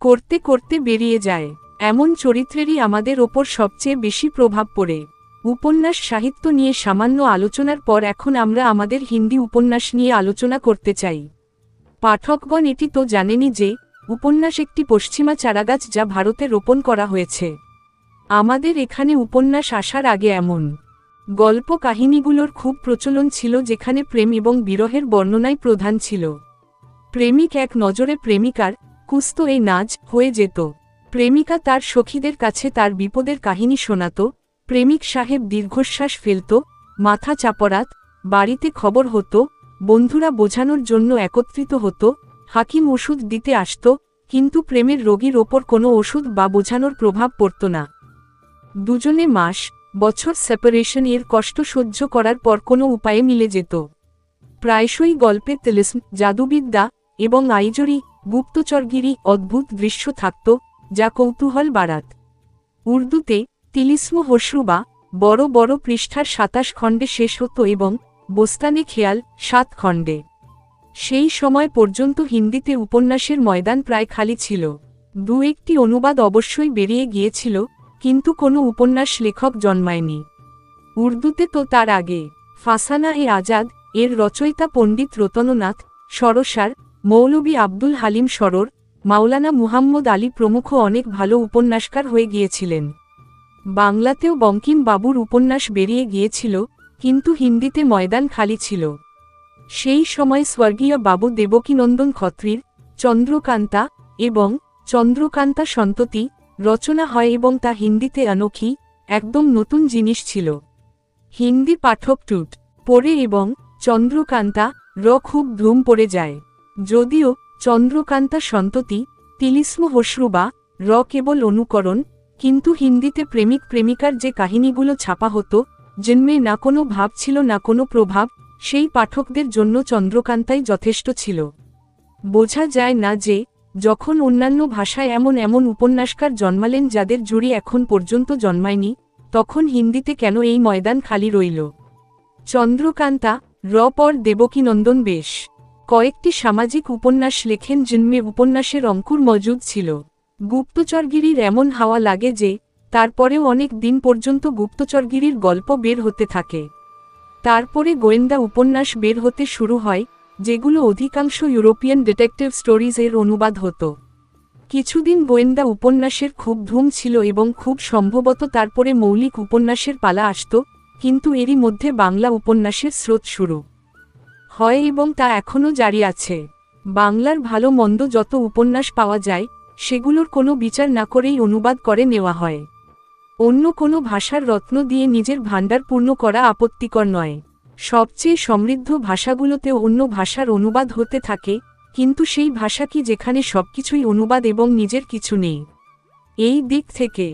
করতে করতে বেরিয়ে যায়। এমন চরিত্রেরই আমাদের ওপর সবচেয়ে বেশি প্রভাব পড়ে। উপন্যাস সাহিত্য নিয়ে সামান্য আলোচনার পর এখন আমরা আমাদের হিন্দি উপন্যাস নিয়ে আলোচনা করতে চাই। পাঠকগণ এটি তো জানেনি যে, উপন্যাস একটি পশ্চিমা চারাগাছ যা ভারতে রোপণ করা হয়েছে। আমাদের এখানে উপন্যাস আসার আগে এমন গল্প কাহিনীগুলোর খুব প্রচলন ছিল যেখানে প্রেম এবং বিরহের বর্ণনাই প্রধান ছিল। প্রেমিক এক নজরে প্রেমিকার কুস্ত এই নাজ হয়ে যেত। প্রেমিকা তার সখীদের কাছে তার বিপদের কাহিনী শোনাত, প্রেমিক সাহেব দীর্ঘশ্বাস ফেলত, মাথা চাপরাত বাড়িতে খবর হতো, বন্ধুরা বোঝানোর জন্য একত্রিত হতো, হাকিম ওষুধ দিতে আসত, কিন্তু প্রেমের রোগীর ওপর কোনো ওষুধ বা বোঝানোর প্রভাব পড়ত না। দুজনে মাস, বছর সেপারেশন এর কষ্ট সহ্য করার পর কোনো উপায়ে মিলে যেত। প্রায়শই গল্পে তেলিস্ম, জাদুবিদ্যা এবং আইজরি গুপ্তচরগিরি অদ্ভুত দৃশ্য থাকত, যা কৌতূহল বাড়াত। উর্দুতে তিলিস্ম হসরুবা বড় বড় পৃষ্ঠার সাতাশ খণ্ডে শেষ হতো এবং বোস্তানে খেয়াল সাত খণ্ডে। সেই সময় পর্যন্ত হিন্দিতে উপন্যাসের ময়দান প্রায় খালি ছিল। দু একটি অনুবাদ অবশ্যই বেরিয়ে গিয়েছিল, কিন্তু কোনো উপন্যাস লেখক জন্মায়নি। উর্দুতে তো তার আগে ফাসানা এ আজাদ এর রচয়িতা পণ্ডিত রতননাথ সরসার মৌলবী আব্দুল হালিম সরর, মাওলানা মুহাম্মদ আলী প্রমুখ অনেক ভালো উপন্যাসকার হয়ে গিয়েছিলেন। বাংলাতেও বঙ্কিম বাবুর উপন্যাস বেরিয়ে গিয়েছিল, কিন্তু হিন্দিতে ময়দান খালি ছিল। সেই সময় স্বর্গীয় বাবু দেবকীনন্দন খত্রির চন্দ্রকান্তা এবং চন্দ্রকান্তা সন্ততি রচনা হয় এবং তা হিন্দিতে অনোখী একদম নতুন জিনিস ছিল। হিন্দি পাঠক টুট পড়ে এবং চন্দ্রকান্তা র খুব ধুম পড়ে যায়। যদিও চন্দ্রকান্তা সন্ততি, তিলিস্ম হসরুবা র কেবল অনুকরণ, কিন্তু হিন্দিতে প্রেমিক প্রেমিকার যে কাহিনীগুলো ছাপা হতো, জন্মে না কোনো ভাব ছিল না কোনো প্রভাব, সেই পাঠকদের জন্য চন্দ্রকান্তাই যথেষ্ট ছিল। বোঝা যায় না যে, যখন অন্যান্য ভাষায় এমন এমন উপন্যাসকার জন্মালেন যাদের জুড়ি এখন পর্যন্ত জন্মায়নি, তখন হিন্দিতে কেন এই ময়দান খালি রইল? চন্দ্রকান্তা, র পর দেবকীনন্দন বেশ কয়েকটি সামাজিক উপন্যাস লেখেন জন্মে উপন্যাসের অঙ্কুর মজুদ ছিল। গুপ্তচরগিরির এমন হাওয়া লাগে যে, তারপরেও অনেক দিন পর্যন্ত গুপ্তচরগিরির গল্প বের হতে থাকে। তারপরে গোয়েন্দা উপন্যাস বের হতে শুরু হয়, যেগুলো অধিকাংশ ইউরোপিয়ান ডিটেকটিভ স্টোরিজ এর অনুবাদ হতো। কিছুদিন গোয়েন্দা উপন্যাসের খুব ধুম ছিল এবং খুব সম্ভবত তারপরে মৌলিক উপন্যাসের পালা আসত, কিন্তু এরই মধ্যে বাংলা উপন্যাসের স্রোত শুরু। হয় এবং তা এখনও জারি আছে। বাংলার ভালো মন্দ যত উপন্যাস পাওয়া যায়, সেগুলোর কোনো বিচার না করেই অনুবাদ করে নেওয়া হয়। অন্য কোনো ভাষার রত্ন দিয়ে নিজের ভাণ্ডার পূর্ণ করা আপত্তিকর নয়। সবচেয়ে সমৃদ্ধ ভাষাগুলোতেও অন্য ভাষার অনুবাদ হতে থাকে, কিন্তু সেই ভাষা কি যেখানে সবকিছুই অনুবাদ এবং নিজের কিছু নেই? এই দিক থেকে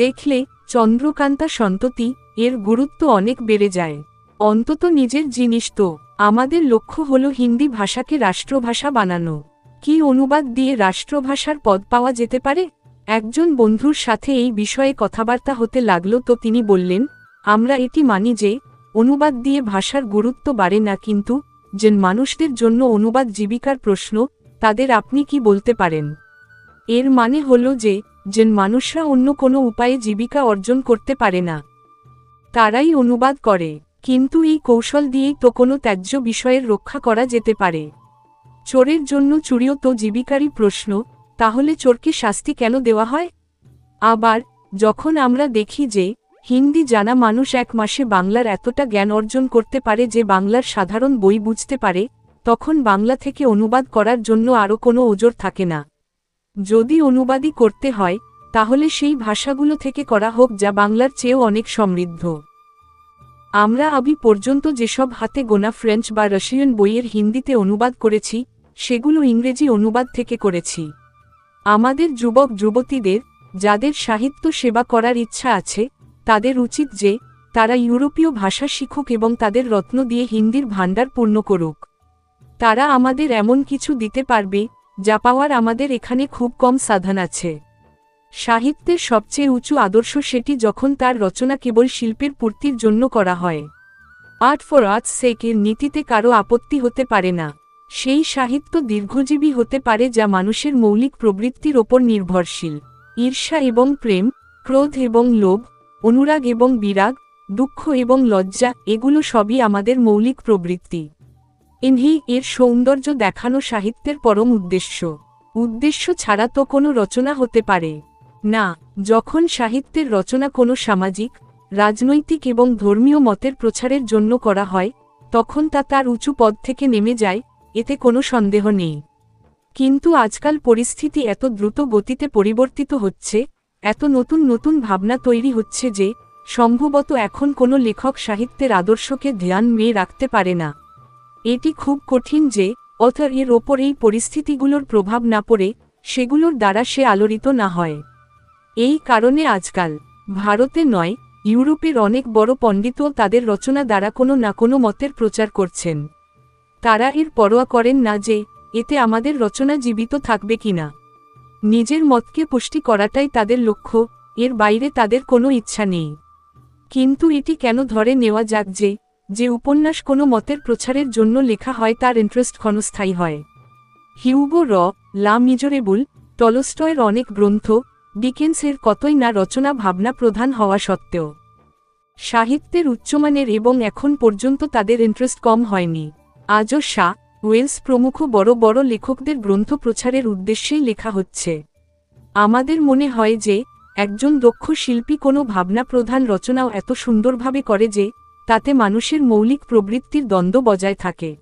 দেখলে চন্দ্রকান্তা সন্ততি এর গুরুত্ব অনেক বেড়ে যায়। অন্তত নিজের জিনিস তো আমাদের লক্ষ্য হল হিন্দি ভাষাকে রাষ্ট্রভাষা বানানো। কি অনুবাদ দিয়ে রাষ্ট্রভাষার পদ পাওয়া যেতে পারে? একজন বন্ধুর সাথে এই বিষয়ে কথাবার্তা হতে লাগল তো তিনি বললেন, আমরা এটি মানি যে, অনুবাদ দিয়ে ভাষার গুরুত্ব বাড়ে না কিন্তু যে মানুষদের জন্য অনুবাদ জীবিকার প্রশ্ন, তাদের আপনি কি বলতে পারেন? এর মানে হল যে যে মানুষরা অন্য কোনো উপায়ে জীবিকা অর্জন করতে পারে না। তারাই অনুবাদ করে। কিন্তু এই কৌশল দিয়েই তো কোনো ত্যায্য বিষয়ের রক্ষা করা যেতে পারে। চোরের জন্য চুরিও তো জীবিকারই প্রশ্ন, তাহলে চোরকে শাস্তি কেন দেওয়া হয়? আবার, যখন আমরা দেখি যে, হিন্দি জানা মানুষ এক মাসে বাংলার এতটা জ্ঞান অর্জন করতে পারে যে বাংলার সাধারণ বই বুঝতে পারে, তখন বাংলা থেকে অনুবাদ করার জন্য আরও কোনো ওজোর থাকে না। যদি অনুবাদই করতে হয়, তাহলে সেই ভাষাগুলো থেকে করা হোক যা বাংলার চেয়েও অনেক সমৃদ্ধ। আমরা আবি পর্যন্ত যেসব হাতে গোনা ফ্রেঞ্চ বা রাশিয়ান বইয়ের হিন্দিতে অনুবাদ করেছি, সেগুলো ইংরেজি অনুবাদ থেকে করেছি। আমাদের যুবক যুবতীদের, যাদের সাহিত্য সেবা করার ইচ্ছা আছে, তাদের উচিত যে, তারা ইউরোপীয় ভাষা শিখুক এবং তাদের রত্ন দিয়ে হিন্দির ভাণ্ডার পূর্ণ করুক। তারা আমাদের এমন কিছু দিতে পারবে, যা পাওয়ার আমাদের এখানে খুব কম সাধন আছে। সাহিত্যের সবচেয়ে উঁচু আদর্শ সেটি যখন তার রচনা কেবল শিল্পের পূর্তির জন্য করা হয়। আর্ট ফর আর্টস সেকের নীতিতে কারও আপত্তি হতে পারে না। সেই সাহিত্য দীর্ঘজীবী হতে পারে যা মানুষের মৌলিক প্রবৃত্তির ওপর নির্ভরশীল। ঈর্ষা এবং প্রেম, ক্রোধ এবং লোভ, অনুরাগ এবং বিরাগ, দুঃখ এবং লজ্জা, এগুলো সবই আমাদের মৌলিক প্রবৃত্তি। ইনহি এর সৌন্দর্য দেখানো সাহিত্যের পরম উদ্দেশ্য। উদ্দেশ্য ছাড়া তো কোনো রচনা হতে পারে। না, যখন সাহিত্যের রচনা কোনো সামাজিক, রাজনৈতিক এবং ধর্মীয় মতের প্রচারের জন্য করা হয়, তখন তা তার উঁচু পদ থেকে নেমে যায়, এতে কোনো সন্দেহ নেই। কিন্তু আজকাল পরিস্থিতি এত দ্রুত গতিতে পরিবর্তিত হচ্ছে, এত নতুন নতুন ভাবনা তৈরি হচ্ছে যে, সম্ভবত এখন কোনো লেখক সাহিত্যের আদর্শকে ধ্যান মেয়ে রাখতে পারে না। এটি খুব কঠিন যে, অথর এর ওপর এই পরিস্থিতিগুলোর প্রভাব না পড়ে, সেগুলোর দ্বারা সে আলোড়িত না হয়। এই কারণে আজকাল ভারতে নয়, ইউরোপের অনেক বড় পণ্ডিতও তাদের রচনা দ্বারা কোনো না কোনো মতের প্রচার করছেন। তারা এর পরোয়া করেন না যে, এতে আমাদের রচনা জীবিত থাকবে কিনা নিজের মতকে পুষ্টি করাটাই তাদের লক্ষ্য, এর বাইরে তাদের কোনো ইচ্ছা নেই। কিন্তু এটি কেন ধরে নেওয়া যাক যে যে উপন্যাস কোনো মতের প্রচারের জন্য লেখা হয় তার ইন্টারেস্ট ক্ষণস্থায়ী হয়। হিউগো র, লা মিজোরেবুল, টলস্টয়ের অনেক গ্রন্থ ডিকেন্সের কতই না রচনা ভাবনা প্রধান হওয়া সত্ত্বেও। সাহিত্যের উচ্চমানের এবং এখন পর্যন্ত তাদের ইন্টারেস্ট কম হয়নি। আজও শাহ ওয়েলস প্রমুখ বড় বড় লেখকদের গ্রন্থ প্রচারের উদ্দেশ্যেই লেখা হচ্ছে। আমাদের মনে হয় যে, একজন দক্ষ শিল্পী কোনো ভাবনা প্রধান রচনাও এত সুন্দরভাবে করে যে, তাতে মানুষের মৌলিক প্রবৃত্তির দ্বন্দ্ব বজায় থাকে।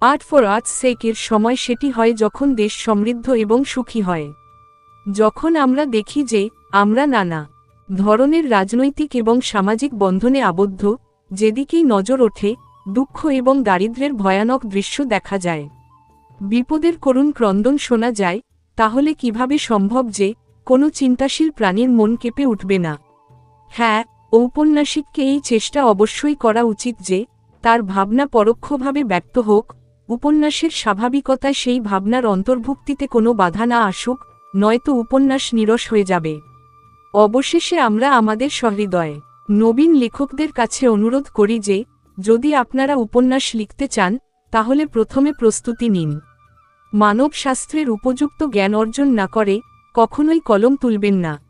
আর্ট ফর আর্টস সেকের সময় সেটি হয় যখন দেশ সমৃদ্ধ এবং সুখী হয়। যখন আমরা দেখি যে, আমরা নানা ধরনের রাজনৈতিক এবং সামাজিক বন্ধনে আবদ্ধ, যেদিকেই নজর ওঠে, দুঃখ এবং দারিদ্র্যের ভয়ানক দৃশ্য দেখা যায়। বিপদের করুণ ক্রন্দন শোনা যায়, তাহলে কীভাবে সম্ভব যে, কোনো চিন্তাশীল প্রাণীর মন কেঁপে উঠবে না? হ্যাঁ ঔপন্যাসিককে এই চেষ্টা অবশ্যই করা উচিত যে, তার ভাবনা পরোক্ষভাবে ব্যক্ত হোক, উপন্যাসের স্বাভাবিকতায় সেই ভাবনার অন্তর্ভুক্তিতে কোনো বাধা না আসুক নয়তো উপন্যাস নিরস হয়ে যাবে। অবশেষে আমরা আমাদের সহৃদয়, নবীন লেখকদের কাছে অনুরোধ করি যে, যদি আপনারা উপন্যাস লিখতে চান, তাহলে প্রথমে প্রস্তুতি নিন। মানবশাস্ত্রের উপযুক্ত জ্ঞান অর্জন না করে, কখনোই কলম তুলবেন না।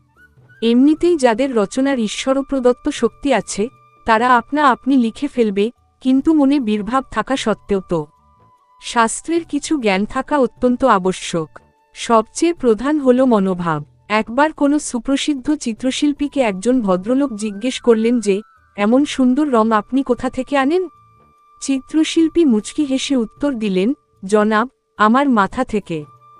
এমনিতেই যাদের রচনার ঈশ্বরপ্রদত্ত শক্তি আছে, তারা আপনা আপনি লিখে ফেলবে, কিন্তু মনে বীরভাব থাকা সত্ত্বেও তো। শাস্ত্রের কিছু জ্ঞান থাকা অত্যন্ত আবশ্যক। সবচেয়ে প্রধান হল মনোভাব। একবার কোনো সুপ্রসিদ্ধ চিত্রশিল্পীকে একজন ভদ্রলোক জিজ্ঞেস করলেন যে, এমন সুন্দর রং আপনি কোথা থেকে আনেন? চিত্রশিল্পী মুচকি হেসে উত্তর দিলেন, জনাব, আমার মাথা থেকে।